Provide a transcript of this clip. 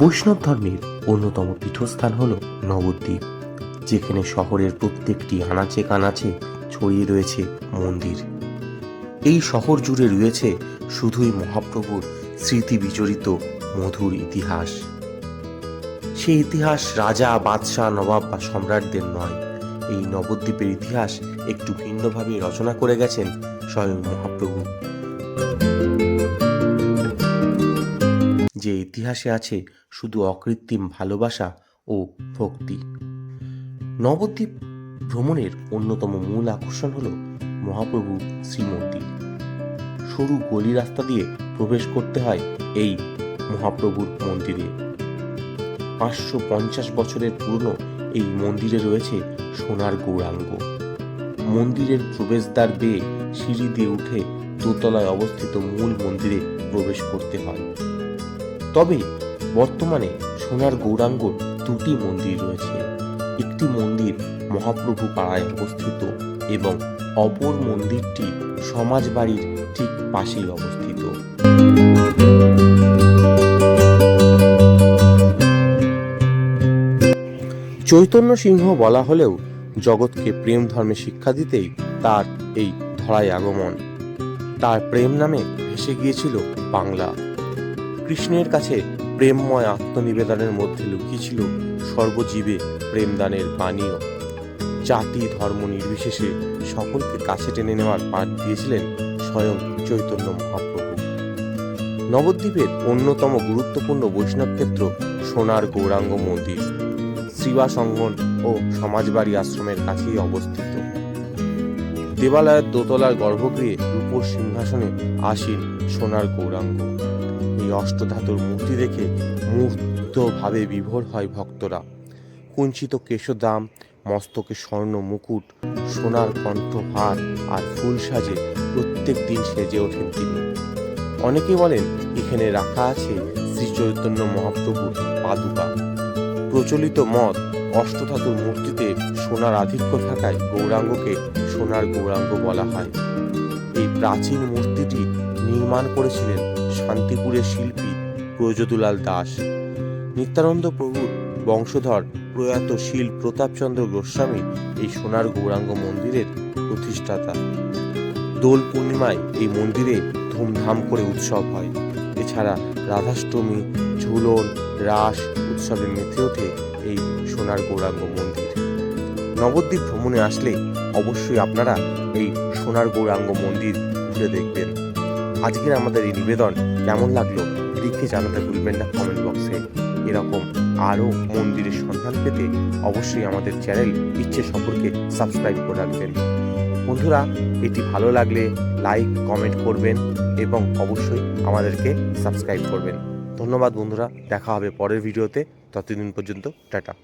বৈষ্ণব ধর্মের অন্যতম পীঠস্থান হল নবদ্বীপ, যেখানে শহরের প্রত্যেকটি আনাচে কানাচে ছড়িয়ে রয়েছে মন্দির। এই শহর জুড়ে রয়েছে শুধুই মহাপ্রভুর স্মৃতি বিজড়িত মধুর ইতিহাস। সেই ইতিহাস রাজা, বাদশাহ, নবাব বা সম্রাটদের নয়। এই নবদ্বীপের ইতিহাস একটু ভিন্নভাবে রচনা করে গেছেন স্বয়ং মহাপ্রভু। যে ইতিহাসে আছে শুধু অকৃত্রিম ভালোবাসা ও ভক্তি। নবদ্বীপ ভ্রমণের অন্যতম মূল আকর্ষণ হল মহাপ্রভু শ্রীমন্দির। সরু গলি রাস্তা দিয়ে প্রবেশ করতে হয় এই মহাপ্রভুর মন্দিরে। পাঁচশো পঞ্চাশ বছরের পুরনো এই মন্দিরে রয়েছে সোনার গৌরাঙ্গ। মন্দিরের প্রবেশদ্বার বেয়ে সিঁড়ি দিয়ে উঠে দোতলায় অবস্থিত মূল মন্দিরে প্রবেশ করতে হয়। তবে বর্তমানে সোনার গৌরাঙ্গ দুটি মন্দির রয়েছে। একটি মন্দির মহাপ্রভু পাড়ায় অবস্থিত এবং অপর মন্দিরটি সমাজবাড়ির ঠিক পাশেই অবস্থিত। চৈতন্য সিংহ বলা হলেও জগৎকে প্রেম ধর্মে শিক্ষা দিতেই তার এই ধরায় আগমন। তার প্রেম নামে ভেসে গিয়েছিল বাংলা। কৃষ্ণের কাছে প্রেমময় আত্মনিবেদনের মধ্যে লুকিয়েছিল সর্বজীবে প্রেমদানের পানীয় জাতি, ধর্ম নির্বিশেষে সকলকে কাছে টেনে নেওয়ার পাঠ দিয়েছিলেন স্বয়ং চৈতন্য মহাপ্রভু। নবদ্বীপের অন্যতম গুরুত্বপূর্ণ বৈষ্ণব ক্ষেত্র সোনার গৌরাঙ্গ মন্দির। শ্রীবাস অঙ্গন ও সমাজবাড়ি আশ্রমের কাছেই অবস্থিত। দেবালয়ের দোতলার গর্ভগৃহে রূপোর সিংহাসনে আসীন সোনার গৌরাঙ্গ। এই অষ্টধাতুর মূর্তি দেখে মুগ্ধভাবে বিভোর হয় ভক্তরা। কুঞ্চিত কেশদাম, মস্তকে স্বর্ণ মুকুট, সোনার কণ্ঠহার আর ফুল সাজে প্রত্যেক দিন সেজে ওঠেন তিনি। অনেকে বলেন, এখানে রাখা আছে শ্রী চৈতন্য মহাপ্রভুর পাদুকা। প্রচলিত মত, অষ্টধাতুর মূর্তিতে সোনার আধিক্য থাকায় গৌরাঙ্গকে সোনার গৌরাঙ্গ বলা হয়। এই প্রাচীন মূর্তিটি নির্মাণ করেছিলেন শান্তিপুরের শিল্পী ব্রজদুলাল দাস, নিত্যানন্দ প্রভুর বংশধর প্রয়াত শীল প্রতাপচন্দ্র গোস্বামী এই সোনার গৌরাঙ্গ মন্দিরের প্রতিষ্ঠাতা। দোল পূর্ণিমায় এই মন্দিরে ধুমধাম করে উৎসব হয়। এছাড়া রাধাষ্টমী, ঝুলন, রাস উৎসবে মেতে ওঠে এই সোনার গৌরাঙ্গ মন্দির। নবদ্বীপ ভ্রমণে আসলে অবশ্যই আপনারা এই সোনার গৌরাঙ্গ মন্দির ঘুরে দেখবেন। আজকের আমাদের এই নিবেদন কেমন লাগল লিখে জানাতে ভুলবেন না কমেন্ট বক্সে এরকম আরও মন্দিরের সন্ধান পেতে অবশ্যই আমাদের চ্যানেল ইচ্ছে সম্পর্কে সাবস্ক্রাইব করে রাখবেন। বন্ধুরা, এটি ভালো লাগলে লাইক কমেন্ট করবেন এবং অবশ্যই আমাদেরকে সাবস্ক্রাইব করবেন। ধন্যবাদ বন্ধুরা, দেখা হবে পরের ভিডিওতে ততদিন পর্যন্ত, টাটা।